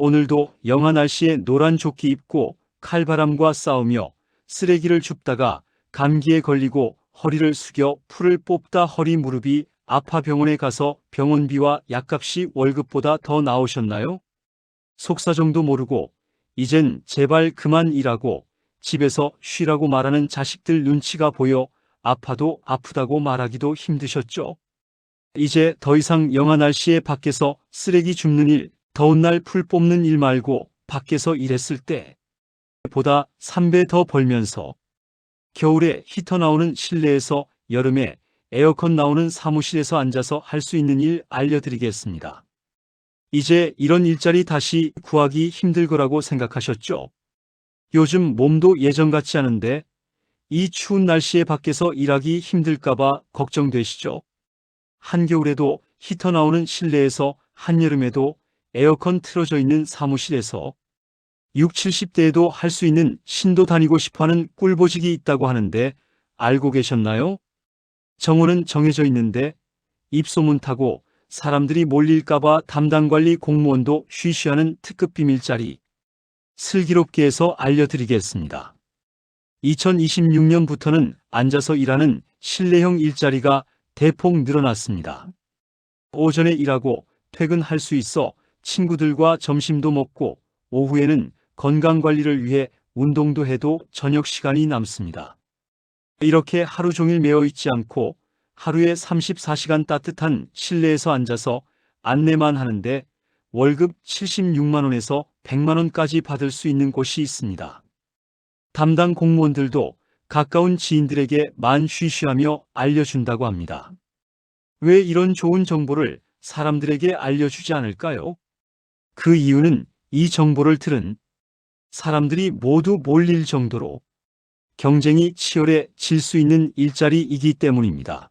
오늘도 영하 날씨에 노란 조끼 입고 칼바람과 싸우며 쓰레기를 줍다가 감기에 걸리고 허리를 숙여 풀을 뽑다 허리 무릎이 아파 병원에 가서 병원비와 약값이 월급보다 더 나오셨나요? 속사정도 모르고 이젠 제발 그만 일하고 집에서 쉬라고 말하는 자식들 눈치가 보여 아파도 아프다고 말하기도 힘드셨죠? 이제 더 이상 영하 날씨에 밖에서 쓰레기 줍는 일, 더운 날 풀 뽑는 일 말고 밖에서 일했을 때 보다 3배 더 벌면서 겨울에 히터 나오는 실내에서 여름에 에어컨 나오는 사무실에서 앉아서 할 수 있는 일 알려드리겠습니다. 이제 이런 일자리 다시 구하기 힘들 거라고 생각하셨죠? 요즘 몸도 예전 같지 않은데 이 추운 날씨에 밖에서 일하기 힘들까봐 걱정되시죠? 한겨울에도 히터 나오는 실내에서 한여름에도 에어컨 틀어져 있는 사무실에서 6, 70대에도 할 수 있는 신도 다니고 싶어하는 꿀보직이 있다고 하는데 알고 계셨나요? 정원은 정해져 있는데 입소문 타고 사람들이 몰릴까봐 담당관리 공무원도 쉬쉬하는 특급 비 밀자리 슬기롭게 해서 알려드리겠습니다. 2026년부터는 앉아서 일하는 실내형 일자리가 대폭 늘어났습니다. 오전에 일하고 퇴근할 수 있어 친구들과 점심도 먹고 오후에는 건강관리를 위해 운동도 해도 저녁 시간이 남습니다. 이렇게 하루 종일 매어 있지 않고 하루에 34시간 따뜻한 실내에서 앉아서 안내만 하는데 월급 76만원에서 100만원까지 받을 수 있는 곳이 있습니다. 담당 공무원들도 가까운 지인들에게 만 쉬쉬하며 알려준다고 합니다. 왜 이런 좋은 정보를 사람들에게 알려주지 않을까요? 그 이유는 이 정보를 들은 사람들이 모두 몰릴 정도로 경쟁이 치열해질 수 있는 일자리이기 때문입니다.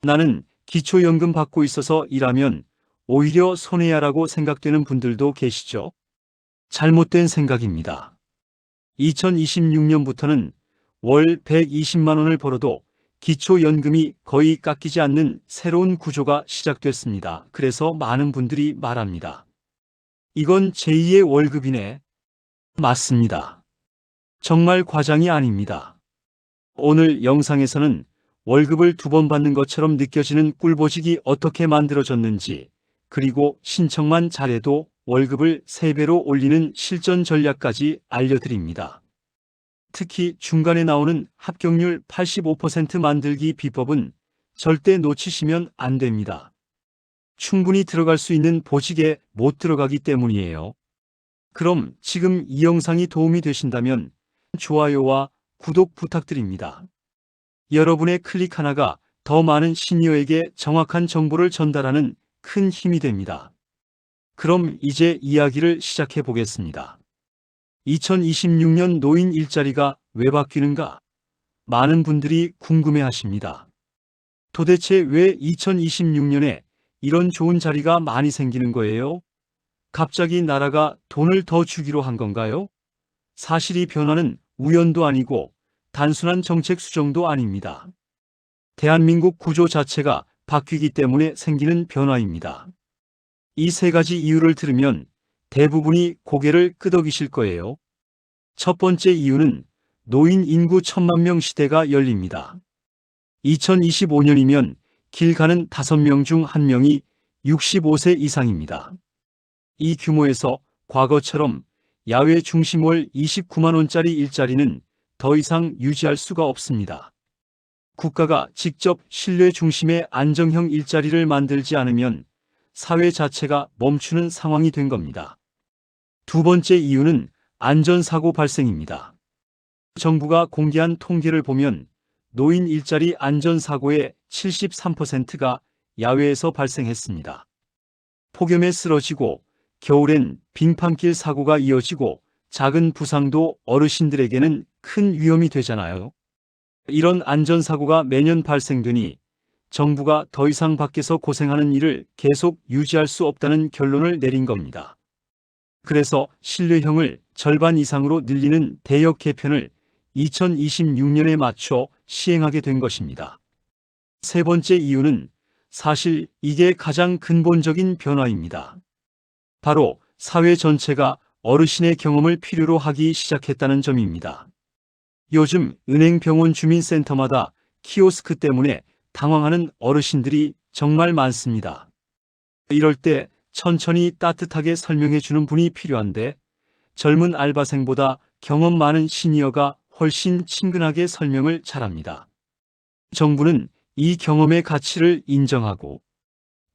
나는 기초연금 받고 있어서 일하면 오히려 손해야라고 생각되는 분들도 계시죠? 잘못된 생각입니다. 2026년부터는 월 120만 원을 벌어도 기초연금이 거의 깎이지 않는 새로운 구조가 시작됐습니다. 그래서 많은 분들이 말합니다. 이건 제2의 월급이네. 맞습니다. 정말 과장이 아닙니다. 오늘 영상에서는 월급을 두 번 받는 것처럼 느껴지는 꿀보직이 어떻게 만들어졌는지, 그리고 신청만 잘해도 월급을 3배로 올리는 실전 전략까지 알려드립니다. 특히 중간에 나오는 합격률 85% 만들기 비법은 절대 놓치시면 안 됩니다. 충분히 들어갈 수 있는 보직에 못 들어가기 때문이에요. 그럼 지금 이 영상이 도움이 되신다면 좋아요와 구독 부탁드립니다. 여러분의 클릭 하나가 더 많은 시니어에게 정확한 정보를 전달하는 큰 힘이 됩니다. 그럼 이제 이야기를 시작해 보겠습니다. 2026년 노인 일자리가 왜 바뀌는가? 많은 분들이 궁금해 하십니다. 도대체 왜 2026년에 이런 좋은 자리가 많이 생기는 거예요? 갑자기 나라가 돈을 더 주기로 한 건가요? 사실 이 변화는 우연도 아니고 단순한 정책 수정도 아닙니다. 대한민국 구조 자체가 바뀌기 때문에 생기는 변화입니다. 이 세 가지 이유를 들으면 대부분이 고개를 끄덕이실 거예요. 첫 번째 이유는 노인 인구 천만 명 시대가 열립니다. 2025년이면 길 가는 5명 중 1명이 65세 이상입니다. 이 규모에서 과거처럼 야외 중심 월 29만 원짜리 일자리는 더 이상 유지할 수가 없습니다. 국가가 직접 신뢰 중심의 안정형 일자리를 만들지 않으면 사회 자체가 멈추는 상황이 된 겁니다. 두 번째 이유는 안전사고 발생입니다. 정부가 공개한 통계를 보면 노인 일자리 안전사고의 73%가 야외에서 발생했습니다. 폭염에 쓰러지고 겨울엔 빙판길 사고가 이어지고 작은 부상도 어르신들에게는 큰 위험이 되잖아요. 이런 안전사고가 매년 발생되니 정부가 더 이상 밖에서 고생하는 일을 계속 유지할 수 없다는 결론을 내린 겁니다. 그래서 신뢰형을 절반 이상으로 늘리는 대역 개편을 2026년에 맞춰 시행하게 된 것입니다. 세 번째 이유는 사실 이게 가장 근본적인 변화입니다. 바로 사회 전체가 어르신의 경험을 필요로 하기 시작했다는 점입니다. 요즘 은행 병원 주민센터마다 키오스크 때문에 당황하는 어르신들이 정말 많습니다. 이럴 때 천천히 따뜻하게 설명해 주는 분이 필요한데 젊은 알바생보다 경험 많은 시니어가 훨씬 친근하게 설명을 잘합니다. 정부는 이 경험의 가치를 인정하고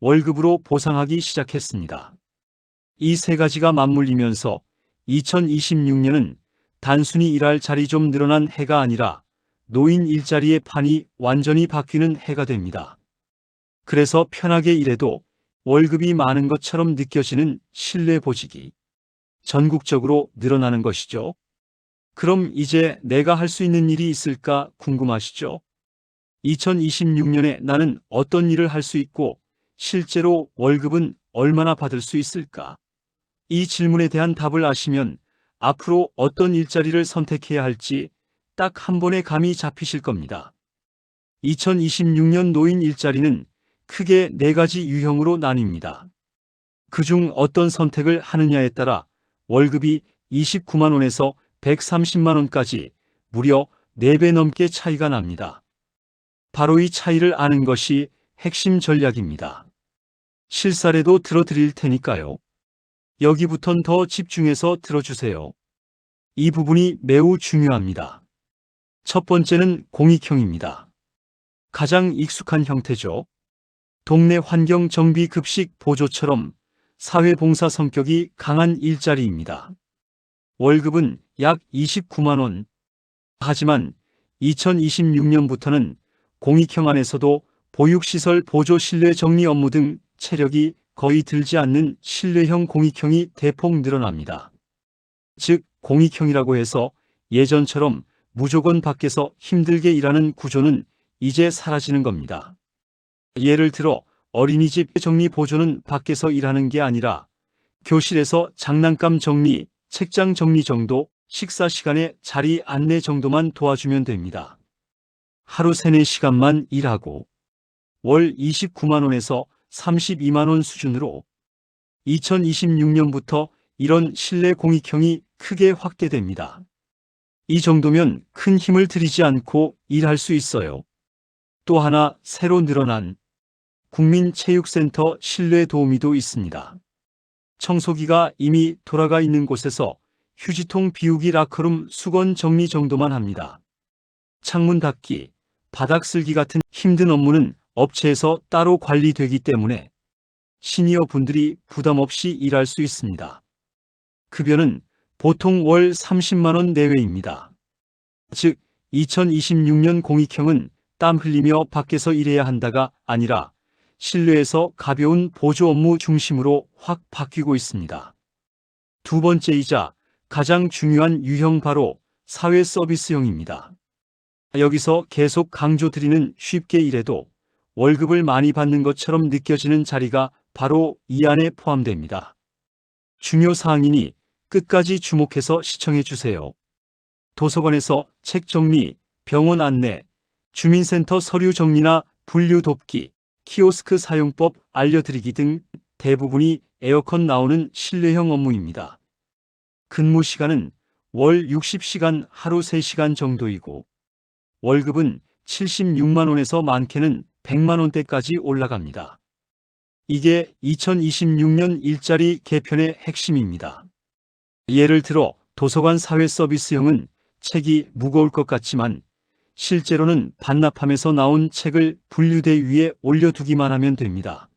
월급으로 보상하기 시작했습니다. 이 세 가지가 맞물리면서 2026년은 단순히 일할 자리 좀 늘어난 해가 아니라 노인 일자리의 판이 완전히 바뀌는 해가 됩니다. 그래서 편하게 일해도 월급이 많은 것처럼 느껴지는 신뢰보직이 전국적으로 늘어나는 것이죠. 그럼 이제 내가 할 수 있는 일이 있을까 궁금하시죠? 2026년에 나는 어떤 일을 할 수 있고 실제로 월급은 얼마나 받을 수 있을까? 이 질문에 대한 답을 아시면 앞으로 어떤 일자리를 선택해야 할지 딱 한 번에 감이 잡히실 겁니다. 2026년 노인 일자리는 크게 네 가지 유형으로 나뉩니다. 그중 어떤 선택을 하느냐에 따라 월급이 29만 원에서 130만 원까지 무려 4배 넘게 차이가 납니다. 바로 이 차이를 아는 것이 핵심 전략입니다. 실사례도 들어드릴 테니까요. 여기부턴 더 집중해서 들어주세요. 이 부분이 매우 중요합니다. 첫 번째는 공익형입니다. 가장 익숙한 형태죠. 동네 환경 정비 급식 보조처럼 사회봉사 성격이 강한 일자리입니다. 월급은 약 29만 원. 하지만 2026년부터는 공익형 안에서도 보육시설 보조 실내 정리 업무 등 체력이 거의 들지 않는 실내형 공익형이 대폭 늘어납니다. 즉, 공익형이라고 해서 예전처럼 무조건 밖에서 힘들게 일하는 구조는 이제 사라지는 겁니다. 예를 들어 어린이집 정리 보조는 밖에서 일하는 게 아니라 교실에서 장난감 정리, 책장 정리 정도, 식사 시간에 자리 안내 정도만 도와주면 됩니다. 하루 3, 4시간만 일하고 월 29만 원에서 32만 원 수준으로 2026년부터 이런 실내 공익형이 크게 확대됩니다. 이 정도면 큰 힘을 들이지 않고 일할 수 있어요. 또 하나 새로 늘어난 국민체육센터 실내 도우미도 있습니다. 청소기가 이미 돌아가 있는 곳에서 휴지통 비우기 라커룸 수건 정리 정도만 합니다. 창문 닫기, 바닥 쓸기 같은 힘든 업무는 업체에서 따로 관리되기 때문에 시니어 분들이 부담 없이 일할 수 있습니다. 급여는 보통 월 30만원 내외입니다. 즉, 2026년 공익형은 땀 흘리며 밖에서 일해야 한다가 아니라 실내에서 가벼운 보조 업무 중심으로 확 바뀌고 있습니다. 두 번째이자 가장 중요한 유형 바로 사회 서비스형입니다. 여기서 계속 강조드리는 쉽게 일해도 월급을 많이 받는 것처럼 느껴지는 자리가 바로 이 안에 포함됩니다. 중요 사항이니 끝까지 주목해서 시청해 주세요. 도서관에서 책 정리, 병원 안내, 주민센터 서류 정리나 분류 돕기, 키오스크 사용법 알려드리기 등 대부분이 에어컨 나오는 실내형 업무입니다. 근무 시간은 월 60시간 하루 3시간 정도이고 월급은 76만원에서 많게는 100만원대까지 올라갑니다. 이게 2026년 일자리 개편의 핵심입니다. 예를 들어 도서관 사회 서비스형은 책이 무거울 것 같지만 실제로는 반납함에서 나온 책을 분류대 위에 올려두기만 하면 됩니다.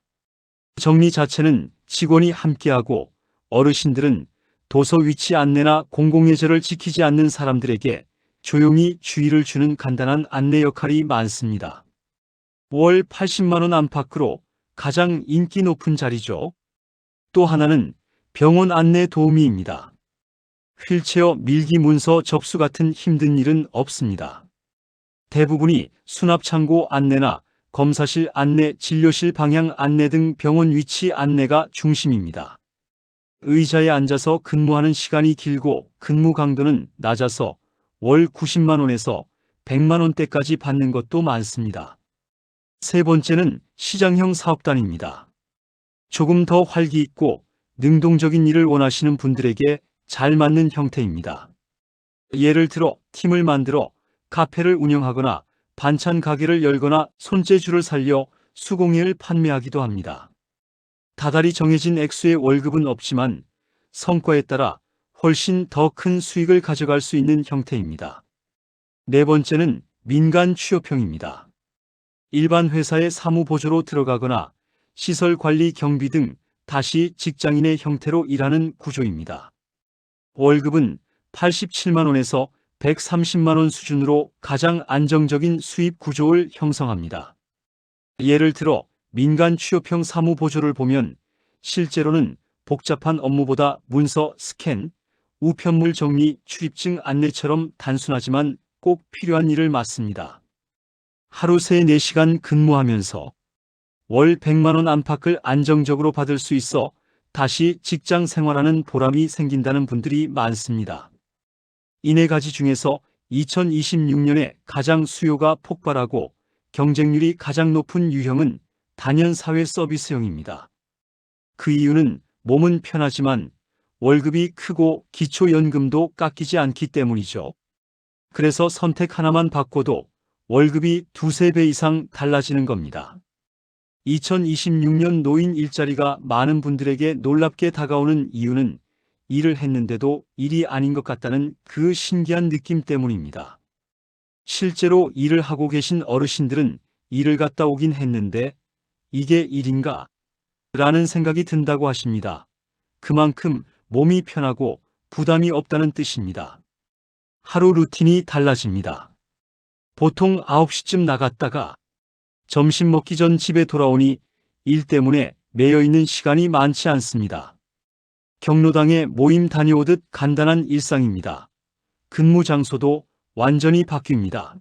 정리 자체는 직원이 함께하고 어르신들은 도서 위치 안내나 공공예절을 지키지 않는 사람들에게 조용히 주의를 주는 간단한 안내 역할이 많습니다. 월 80만원 안팎으로 가장 인기 높은 자리죠. 또 하나는 병원 안내 도우미입니다. 휠체어 밀기 문서 접수 같은 힘든 일은 없습니다. 대부분이 수납창고 안내나 검사실 안내, 진료실 방향 안내 등 병원 위치 안내가 중심입니다. 의자에 앉아서 근무하는 시간이 길고 근무 강도는 낮아서 월 90만 원에서 100만 원대까지 받는 것도 많습니다. 세 번째는 시장형 사업단입니다. 조금 더 활기 있고 능동적인 일을 원하시는 분들에게 잘 맞는 형태입니다. 예를 들어 팀을 만들어 카페를 운영하거나 반찬 가게를 열거나 손재주를 살려 수공예를 판매하기도 합니다. 다달이 정해진 액수의 월급은 없지만 성과에 따라 훨씬 더 큰 수익을 가져갈 수 있는 형태입니다. 네 번째는 민간 취업형입니다. 일반 회사의 사무보조로 들어가거나 시설 관리 경비 등 다시 직장인의 형태로 일하는 구조입니다. 월급은 87만원에서 130만원 수준으로 가장 안정적인 수입 구조를 형성합니다. 예를 들어 민간 취업형 사무 보조를 보면 실제로는 복잡한 업무보다 문서 스캔, 우편물 정리, 출입증 안내처럼 단순하지만 꼭 필요한 일을 맡습니다. 하루 3, 4시간 근무하면서 월 100만원 안팎을 안정적으로 받을 수 있어 다시 직장 생활하는 보람이 생긴다는 분들이 많습니다. 이네 가지 중에서 2026년에 가장 수요가 폭발하고 경쟁률이 가장 높은 유형은 단연 사회 서비스형입니다. 그 이유는 몸은 편하지만 월급이 크고 기초연금도 깎이지 않기 때문이죠. 그래서 선택 하나만 바꿔도 월급이 두세 배 이상 달라지는 겁니다. 2026년 노인 일자리가 많은 분들에게 놀랍게 다가오는 이유는 일을 했는데도 일이 아닌 것 같다는 그 신기한 느낌 때문입니다. 실제로 일을 하고 계신 어르신들은 일을 갔다 오긴 했는데 이게 일인가? 라는 생각이 든다고 하십니다. 그만큼 몸이 편하고 부담이 없다는 뜻입니다. 하루 루틴이 달라집니다. 보통 9시쯤 나갔다가 점심 먹기 전 집에 돌아오니 일 때문에 매여 있는 시간이 많지 않습니다. 경로당에 모임 다녀오듯 간단한 일상입니다. 근무 장소도 완전히 바뀝니다.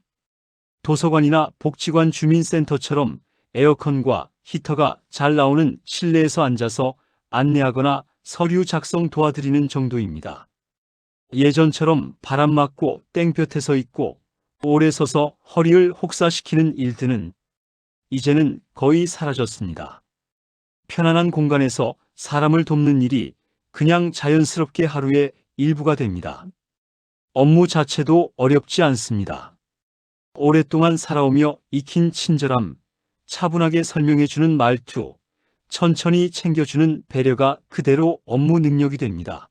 도서관이나 복지관 주민센터처럼 에어컨과 히터가 잘 나오는 실내에서 앉아서 안내하거나 서류 작성 도와드리는 정도입니다. 예전처럼 바람 맞고 땡볕에 서 있고 오래 서서 허리를 혹사시키는 일들은 이제는 거의 사라졌습니다. 편안한 공간에서 사람을 돕는 일이 그냥 자연스럽게 하루의 일부가 됩니다. 업무 자체도 어렵지 않습니다. 오랫동안 살아오며 익힌 친절함, 차분하게 설명해주는 말투, 천천히 챙겨주는 배려가 그대로 업무 능력이 됩니다.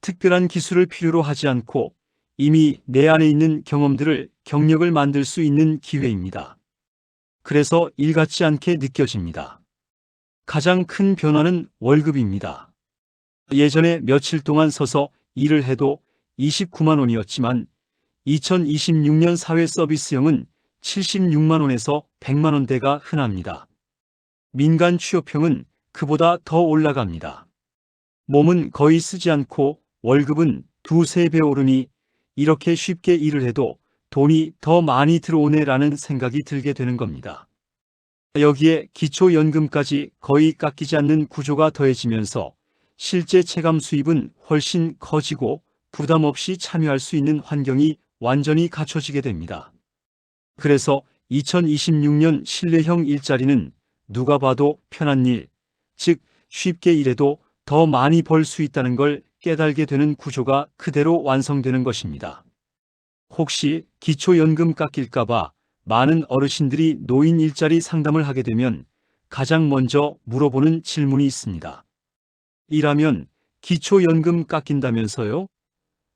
특별한 기술을 필요로 하지 않고 이미 내 안에 있는 경험들을 경력을 만들 수 있는 기회입니다. 그래서 일 같지 않게 느껴집니다. 가장 큰 변화는 월급입니다. 예전에 며칠 동안 서서 일을 해도 29만 원이었지만 2026년 사회 서비스형은 76만 원에서 100만 원대가 흔합니다. 민간 취업형은 그보다 더 올라갑니다. 몸은 거의 쓰지 않고 월급은 두세 배 오르니 이렇게 쉽게 일을 해도 돈이 더 많이 들어오네라는 생각이 들게 되는 겁니다. 여기에 기초연금까지 거의 깎이지 않는 구조가 더해지면서 실제 체감 수입은 훨씬 커지고 부담 없이 참여할 수 있는 환경이 완전히 갖춰지게 됩니다. 그래서 2026년 실내형 일자리는 누가 봐도 편한 일, 즉 쉽게 일해도 더 많이 벌 수 있다는 걸 깨달게 되는 구조가 그대로 완성되는 것입니다. 혹시 기초연금 깎일까봐 많은 어르신들이 노인 일자리 상담을 하게 되면 가장 먼저 물어보는 질문이 있습니다. 일하면 기초연금 깎인다면서요?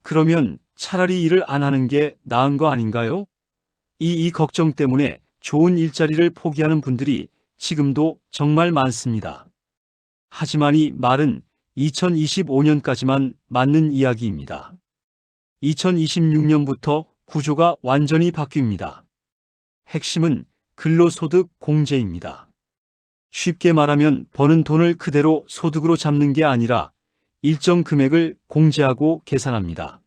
그러면 차라리 일을 안 하는 게 나은 거 아닌가요? 이, 이 걱정 때문에 좋은 일자리를 포기하는 분들이 지금도 정말 많습니다. 하지만 이 말은 2025년까지만 맞는 이야기입니다. 2026년부터 구조가 완전히 바뀝니다. 핵심은 근로소득 공제입니다. 쉽게 말하면 버는 돈을 그대로 소득으로 잡는 게 아니라 일정 금액을 공제하고 계산합니다.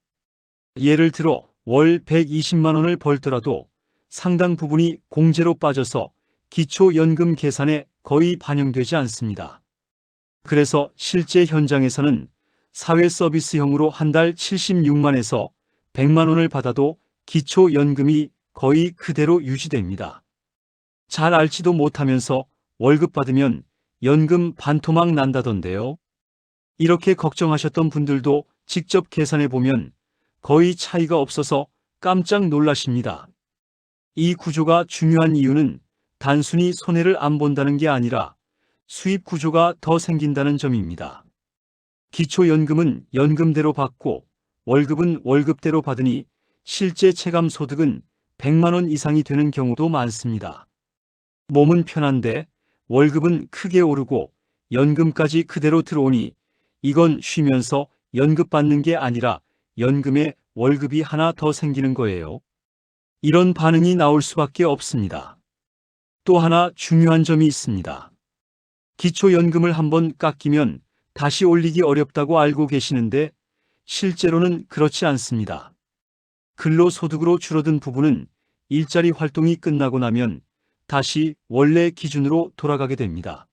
예를 들어 월 120만 원을 벌더라도 상당 부분이 공제로 빠져서 기초연금 계산에 거의 반영되지 않습니다. 그래서 실제 현장에서는 사회 서비스형으로 한 달 76만에서 100만 원을 받아도 기초연금이 거의 그대로 유지됩니다. 잘 알지도 못하면서 월급 받으면 연금 반토막 난다던데요. 이렇게 걱정하셨던 분들도 직접 계산해 보면 거의 차이가 없어서 깜짝 놀라십니다. 이 구조가 중요한 이유는 단순히 손해를 안 본다는 게 아니라 수입 구조가 더 생긴다는 점입니다. 기초연금은 연금대로 받고 월급은 월급대로 받으니 실제 체감 소득은 100만 원 이상이 되는 경우도 많습니다. 몸은 편한데 월급은 크게 오르고 연금까지 그대로 들어오니 이건 쉬면서 연급 받는 게 아니라 연금에 월급이 하나 더 생기는 거예요. 이런 반응이 나올 수밖에 없습니다. 또 하나 중요한 점이 있습니다. 기초연금을 한번 깎이면 다시 올리기 어렵다고 알고 계시는데 실제로는 그렇지 않습니다. 근로소득으로 줄어든 부분은 일자리 활동이 끝나고 나면 다시 원래 기준으로 돌아가게 됩니다.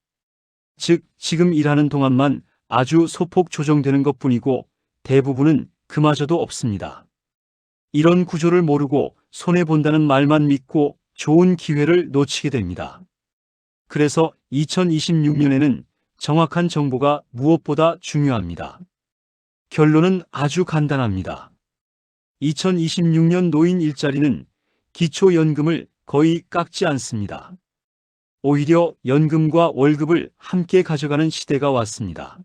즉, 지금 일하는 동안만 아주 소폭 조정되는 것 뿐이고 대부분은 그마저도 없습니다. 이런 구조를 모르고 손해본다는 말만 믿고 좋은 기회를 놓치게 됩니다. 그래서 2026년에는 정확한 정보가 무엇보다 중요합니다. 결론은 아주 간단합니다. 2026년 노인 일자리는 기초연금을 거의 깎지 않습니다. 오히려 연금과 월급을 함께 가져가는 시대가 왔습니다.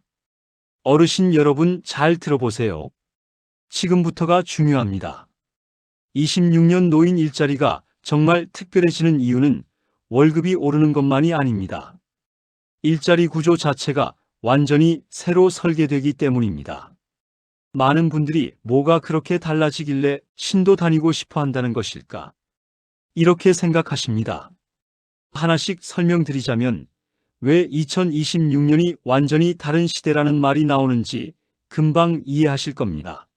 어르신 여러분 잘 들어보세요. 지금부터가 중요합니다. 26년 노인 일자리가 정말 특별해지는 이유는 월급이 오르는 것만이 아닙니다. 일자리 구조 자체가 완전히 새로 설계되기 때문입니다. 많은 분들이 뭐가 그렇게 달라지길래 신도 다니고 싶어 한다는 것일까? 이렇게 생각하십니다. 하나씩 설명드리자면 왜 2026년이 완전히 다른 시대라는 말이 나오는지 금방 이해하실 겁니다.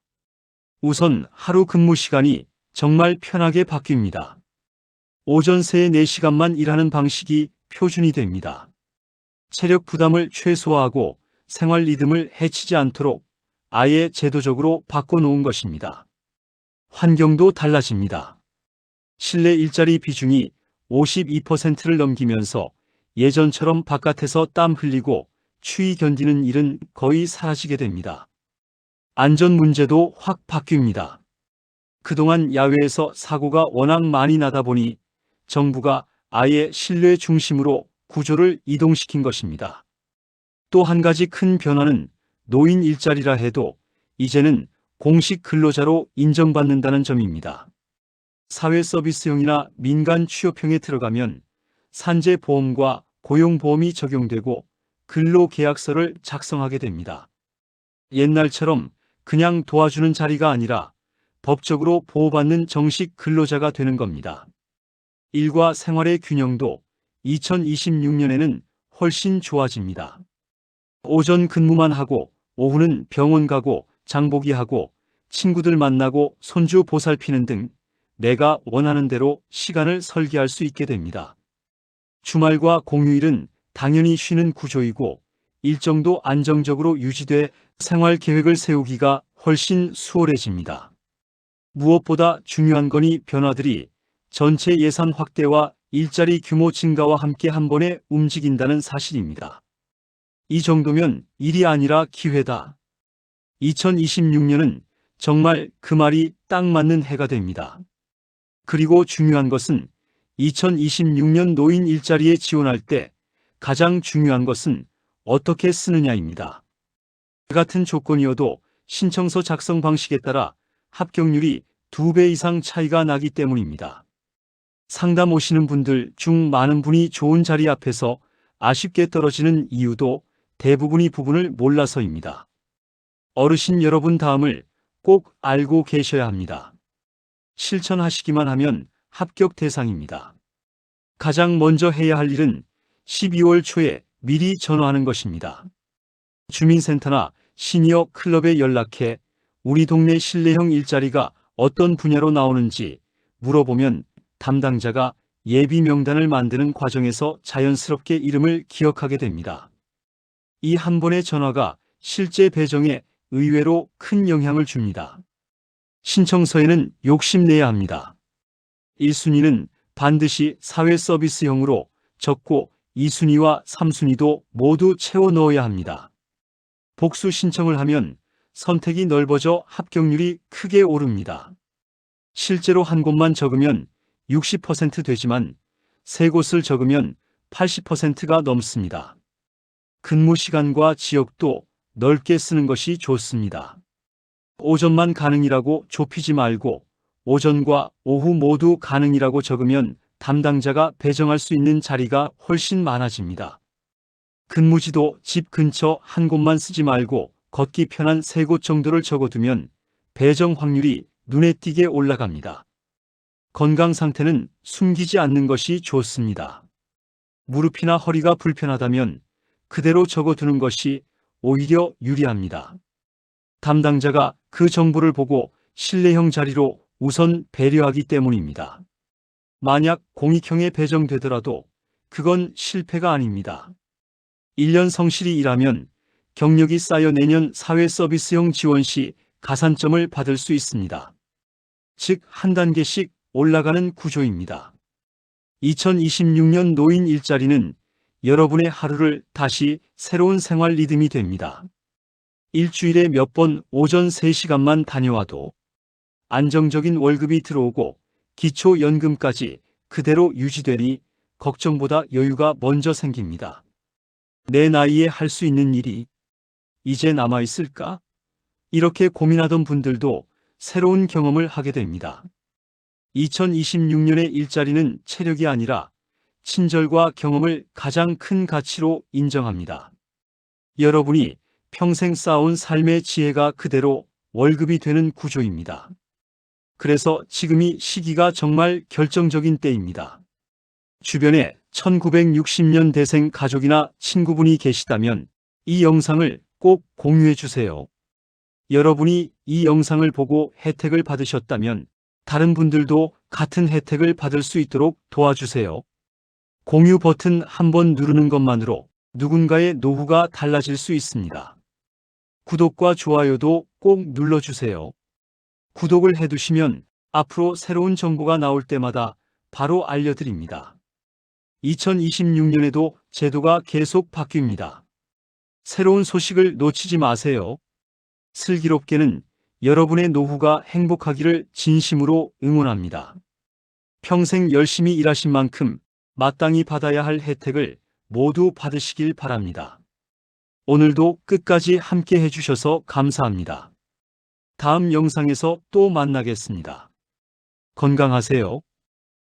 우선 하루 근무 시간이 정말 편하게 바뀝니다. 오전 새 4시간만 일하는 방식이 표준이 됩니다. 체력 부담을 최소화하고 생활 리듬을 해치지 않도록 아예 제도적으로 바꿔놓은 것입니다. 환경도 달라집니다. 실내 일자리 비중이 52%를 넘기면서 예전처럼 바깥에서 땀 흘리고 추위 견디는 일은 거의 사라지게 됩니다. 안전 문제도 확 바뀝니다. 그동안 야외에서 사고가 워낙 많이 나다 보니 정부가 아예 실내 중심으로 구조를 이동시킨 것입니다. 또 한 가지 큰 변화는 노인 일자리라 해도 이제는 공식 근로자로 인정받는다는 점입니다. 사회 서비스형이나 민간 취업형에 들어가면 산재보험과 고용보험이 적용되고 근로계약서를 작성하게 됩니다. 옛날처럼 그냥 도와주는 자리가 아니라 법적으로 보호받는 정식 근로자가 되는 겁니다. 일과 생활의 균형도 2026년에는 훨씬 좋아집니다. 오전 근무만 하고 오후는 병원 가고 장보기 하고 친구들 만나고 손주 보살피는 등 내가 원하는 대로 시간을 설계할 수 있게 됩니다. 주말과 공휴일은 당연히 쉬는 구조이고 일정도 안정적으로 유지돼 생활 계획을 세우기가 훨씬 수월해집니다. 무엇보다 중요한 건이 변화들이 전체 예산 확대와 일자리 규모 증가와 함께 한 번에 움직인다는 사실입니다. 이 정도면 일이 아니라 기회다. 2026년은 정말 그 말이 딱 맞는 해가 됩니다. 그리고 중요한 것은 2026년 노인 일자리에 지원할 때 가장 중요한 것은 어떻게 쓰느냐입니다. 같은 조건이어도 신청서 작성 방식에 따라 합격률이 2배 이상 차이가 나기 때문입니다. 상담 오시는 분들 중 많은 분이 좋은 자리 앞에서 아쉽게 떨어지는 이유도 대부분이 부분을 몰라서입니다. 어르신 여러분 다음을 꼭 알고 계셔야 합니다. 실천하시기만 하면 합격 대상입니다. 가장 먼저 해야 할 일은 12월 초에 미리 전화하는 것입니다. 주민센터나 시니어 클럽에 연락해 우리 동네 실내형 일자리가 어떤 분야로 나오는지 물어보면 담당자가 예비 명단을 만드는 과정에서 자연스럽게 이름을 기억하게 됩니다. 이 한 번의 전화가 실제 배정에 의외로 큰 영향을 줍니다. 신청서에는 욕심내야 합니다. 1순위는 반드시 사회 서비스형으로 적고 2순위와 3순위도 모두 채워 넣어야 합니다. 복수 신청을 하면 선택이 넓어져 합격률이 크게 오릅니다. 실제로 한 곳만 적으면 60% 되지만 세 곳을 적으면 80%가 넘습니다. 근무 시간과 지역도 넓게 쓰는 것이 좋습니다. 오전만 가능이라고 좁히지 말고 오전과 오후 모두 가능이라고 적으면 담당자가 배정할 수 있는 자리가 훨씬 많아집니다. 근무지도 집 근처 한 곳만 쓰지 말고 걷기 편한 세 곳 정도를 적어두면 배정 확률이 눈에 띄게 올라갑니다. 건강 상태는 숨기지 않는 것이 좋습니다. 무릎이나 허리가 불편하다면 그대로 적어두는 것이 오히려 유리합니다. 담당자가 그 정보를 보고 신뢰형 자리로 우선 배려하기 때문입니다. 만약 공익형에 배정되더라도 그건 실패가 아닙니다. 1년 성실히 일하면 경력이 쌓여 내년 사회 서비스형 지원 시 가산점을 받을 수 있습니다. 즉, 한 단계씩 올라가는 구조입니다. 2026년 노인 일자리는 여러분의 하루를 다시 새로운 생활 리듬이 됩니다. 일주일에 몇 번 오전 3시간만 다녀와도 안정적인 월급이 들어오고 기초연금까지 그대로 유지되니 걱정보다 여유가 먼저 생깁니다. 내 나이에 할 수 있는 일이 이제 남아있을까? 이렇게 고민하던 분들도 새로운 경험을 하게 됩니다. 2026년의 일자리는 체력이 아니라 친절과 경험을 가장 큰 가치로 인정합니다. 여러분이 평생 쌓아온 삶의 지혜가 그대로 월급이 되는 구조입니다. 그래서 지금이 시기가 정말 결정적인 때입니다. 주변에 1960년 대생 가족이나 친구분이 계시다면 이 영상을 꼭 공유해 주세요. 여러분이 이 영상을 보고 혜택을 받으셨다면 다른 분들도 같은 혜택을 받을 수 있도록 도와주세요. 공유 버튼 한번 누르는 것만으로 누군가의 노후가 달라질 수 있습니다. 구독과 좋아요도 꼭 눌러주세요. 구독을 해두시면 앞으로 새로운 정보가 나올 때마다 바로 알려드립니다. 2026년에도 제도가 계속 바뀝니다. 새로운 소식을 놓치지 마세요. 슬기롭게는 여러분의 노후가 행복하기를 진심으로 응원합니다. 평생 열심히 일하신 만큼 마땅히 받아야 할 혜택을 모두 받으시길 바랍니다. 오늘도 끝까지 함께 해주셔서 감사합니다. 다음 영상에서 또 만나겠습니다. 건강하세요.